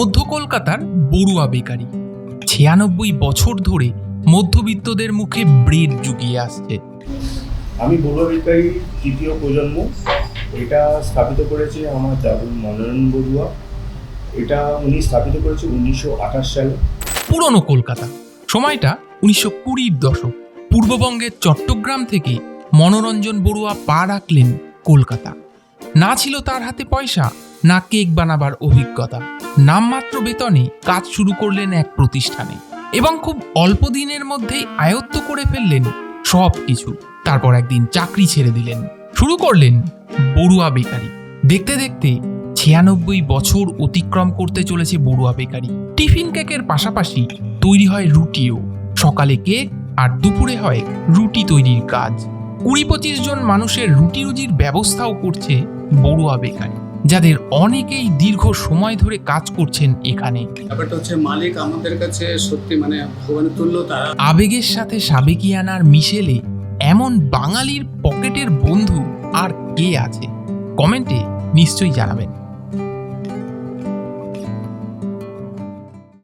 মধ্য কলকাতার বড়ুয়া বেকারি। ছিয়ানব্বই বছর ধরে মধ্যবিত্তদের মুখে ব্রেড জুগিয়ে আসছে। আমি বড়ুয়া বেকারি তৃতীয় প্রজন্ম। এটা স্থাপিত করেছে আমার দাদু মনোরঞ্জন বড়ুয়া। এটা উনি স্থাপিত করেছে উনিশশো আঠাশ সালে। পুরনো কলকাতা। সময়টা উনিশশো কুড়ির দশক। পূর্ববঙ্গের চট্টগ্রাম থেকে মনোরঞ্জন বড়ুয়া পা রাখলেন কলকাতা। না ছিল তার হাতে পয়সা না কেক বানাবার অভিজ্ঞতা। নামমাত্র বেতনে কাজ শুরু করলেন এক প্রতিষ্ঠানে এবং খুব অল্প দিনের মধ্যেই আয়ত্ত করে ফেললেন সব কিছু তারপর একদিন চাকরি ছেড়ে দিলেন। শুরু করলেন বড়ুয়া বেকারি। দেখতে দেখতে ছিয়ানব্বই বছর অতিক্রম করতে চলেছে বড়ুয়া বেকারি। টিফিন কেকের পাশাপাশি তৈরি হয় রুটিও। সকালে কেক আর দুপুরে হয় রুটি তৈরির কাজ। কুড়ি পঁচিশ জন মানুষের রুটি রুজির ব্যবস্থাও করছে বড়ুয়া বেকারি। যাদের অনেকেই দীর্ঘ সময় ধরে কাজ করছেন এখানে। ব্যাপারটা হচ্ছে মালিক আমাদের কাছে সত্যি মানে ভগবানের তুল্য তারা আবেগের সাথে সাবেকিয়ানার মিশেলে এমন বাঙালির পকেটের বন্ধু আর কে আছে? কমেন্টে নিশ্চয়ই জানাবেন।